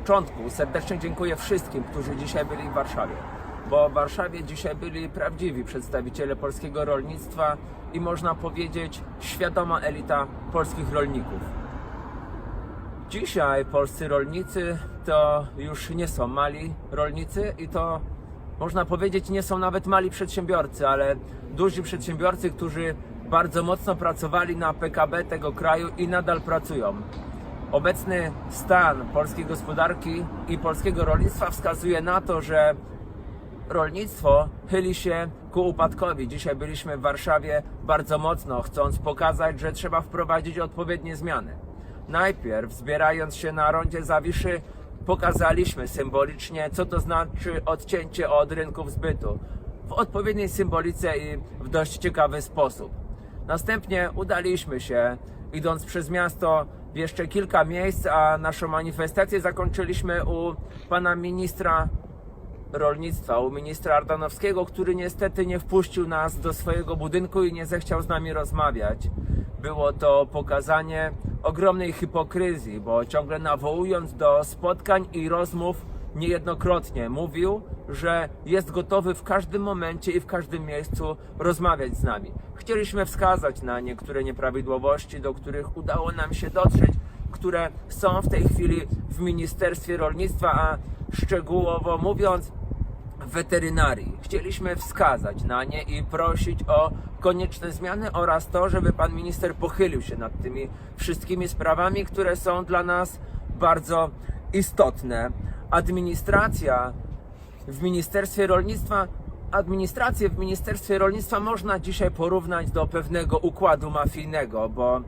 początku serdecznie dziękuję wszystkim, którzy dzisiaj byli w Warszawie, bo w Warszawie dzisiaj byli prawdziwi przedstawiciele polskiego rolnictwa i można powiedzieć świadoma elita polskich rolników. Dzisiaj polscy rolnicy to już nie są mali rolnicy i to można powiedzieć nie są nawet mali przedsiębiorcy, ale duzi przedsiębiorcy, którzy bardzo mocno pracowali na PKB tego kraju i nadal pracują. Obecny stan polskiej gospodarki i polskiego rolnictwa wskazuje na to, że rolnictwo chyli się ku upadkowi. Dzisiaj byliśmy w Warszawie bardzo mocno, chcąc pokazać, że trzeba wprowadzić odpowiednie zmiany. Najpierw, zbierając się na rondzie Zawiszy, pokazaliśmy symbolicznie, co to znaczy odcięcie od rynków zbytu w odpowiedniej symbolice i w dość ciekawy sposób. Następnie udaliśmy się, idąc przez miasto, jeszcze kilka miejsc, a naszą manifestację zakończyliśmy u pana ministra rolnictwa, u ministra Ardanowskiego, który niestety nie wpuścił nas do swojego budynku i nie zechciał z nami rozmawiać. Było to pokazanie ogromnej hipokryzji, bo ciągle nawołując do spotkań i rozmów niejednokrotnie mówił, że jest gotowy w każdym momencie i w każdym miejscu rozmawiać z nami. Chcieliśmy wskazać na niektóre nieprawidłowości, do których udało nam się dotrzeć, które są w tej chwili w Ministerstwie Rolnictwa, a szczegółowo mówiąc weterynarii. Chcieliśmy wskazać na nie i prosić o konieczne zmiany oraz to, żeby pan minister pochylił się nad tymi wszystkimi sprawami, które są dla nas bardzo istotne. Administracja w Ministerstwie Rolnictwa administrację w Ministerstwie Rolnictwa można dzisiaj porównać do pewnego układu mafijnego, bo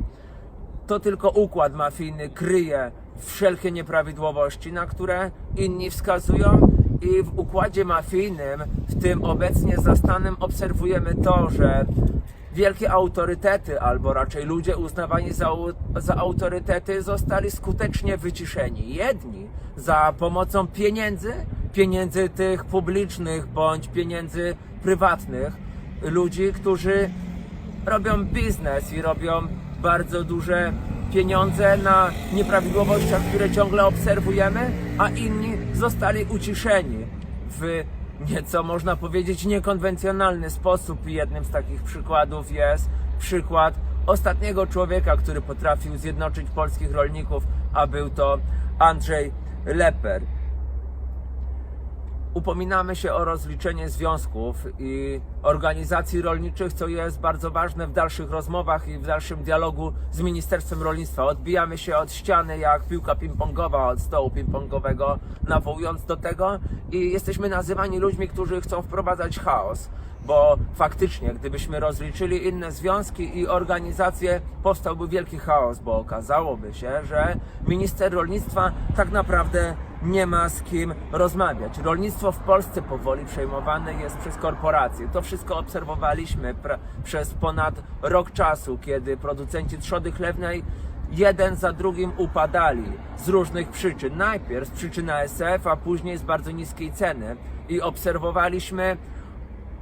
to tylko układ mafijny kryje wszelkie nieprawidłowości, na które inni wskazują. I w układzie mafijnym, w tym obecnie zastanym, obserwujemy to, że wielkie autorytety, albo raczej ludzie uznawani za, za autorytety, zostali skutecznie wyciszeni. Jedni za pomocą pieniędzy, pieniędzy tych publicznych bądź pieniędzy prywatnych, ludzi, którzy robią biznes i robią bardzo duże pieniądze na nieprawidłowościach, które ciągle obserwujemy, a inni zostali uciszeni w nieco można powiedzieć niekonwencjonalny sposób. I jednym z takich przykładów jest przykład ostatniego człowieka, który potrafił zjednoczyć polskich rolników, a był to Andrzej Leper upominamy się o rozliczenie związków i organizacji rolniczych, co jest bardzo ważne w dalszych rozmowach i w dalszym dialogu z Ministerstwem Rolnictwa. Odbijamy się od ściany jak piłka ping-pongowa od stołu ping-pongowego, nawołując do tego i jesteśmy nazywani ludźmi, którzy chcą wprowadzać chaos. Bo faktycznie, gdybyśmy rozliczyli inne związki i organizacje, powstałby wielki chaos, bo okazałoby się, że minister rolnictwa tak naprawdę nie ma z kim rozmawiać. Rolnictwo w Polsce powoli przejmowane jest przez korporacje. To wszystko obserwowaliśmy przez ponad rok czasu, kiedy producenci trzody chlewnej jeden za drugim upadali z różnych przyczyn. Najpierw z przyczyn ASF, a później z bardzo niskiej ceny. I obserwowaliśmy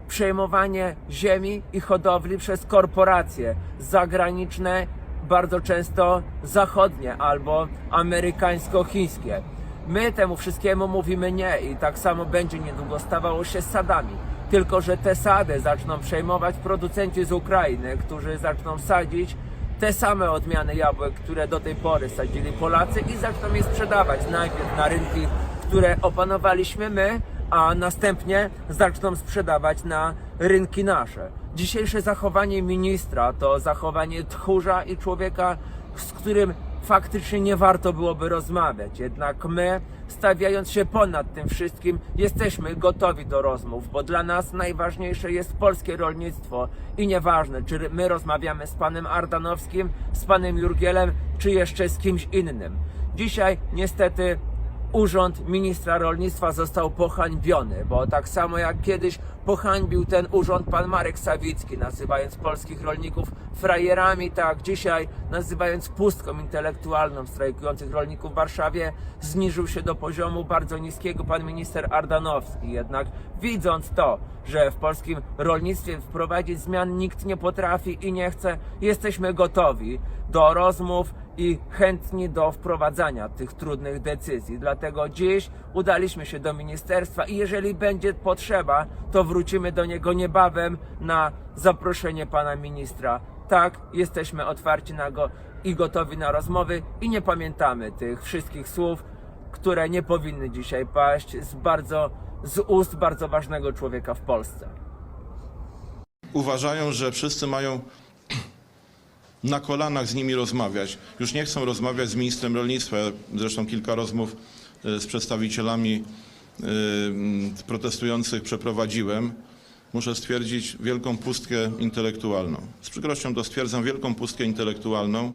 przejmowanie ziemi i hodowli przez korporacje zagraniczne, bardzo często zachodnie albo amerykańsko-chińskie. My temu wszystkiemu mówimy nie i tak samo będzie niedługo stawało się z sadami. Tylko, że te sady zaczną przejmować producenci z Ukrainy, którzy zaczną sadzić te same odmiany jabłek, które do tej pory sadzili Polacy i zaczną je sprzedawać najpierw na rynki, które opanowaliśmy my, a następnie zaczną sprzedawać na rynki nasze. Dzisiejsze zachowanie ministra to zachowanie tchórza i człowieka, z którym faktycznie nie warto byłoby rozmawiać. Jednak my, stawiając się ponad tym wszystkim, jesteśmy gotowi do rozmów, bo dla nas najważniejsze jest polskie rolnictwo i nieważne, czy my rozmawiamy z panem Ardanowskim, z panem Jurgielem, czy jeszcze z kimś innym. Dzisiaj niestety urząd ministra rolnictwa został pohańbiony, bo tak samo jak kiedyś pohańbił ten urząd pan Marek Sawicki, nazywając polskich rolników frajerami, tak dzisiaj nazywając pustką intelektualną strajkujących rolników w Warszawie, zniżył się do poziomu bardzo niskiego pan minister Ardanowski. Jednak widząc to, że w polskim rolnictwie wprowadzić zmian nikt nie potrafi i nie chce, jesteśmy gotowi do rozmów i chętni do wprowadzania tych trudnych decyzji. Dlatego dziś udaliśmy się do ministerstwa i jeżeli będzie potrzeba, to wrócimy do niego niebawem na zaproszenie pana ministra. Tak, jesteśmy otwarci na go i gotowi na rozmowy i nie pamiętamy tych wszystkich słów, które nie powinny dzisiaj paść z bardzo z ust bardzo ważnego człowieka w Polsce. uważają, że wszyscy mają na kolanach z nimi rozmawiać. Już nie chcą rozmawiać z ministrem rolnictwa. Zresztą kilka rozmów e, z przedstawicielami e, protestujących przeprowadziłem. Muszę stwierdzić wielką pustkę intelektualną. Z przykrością to stwierdzam wielką pustkę intelektualną.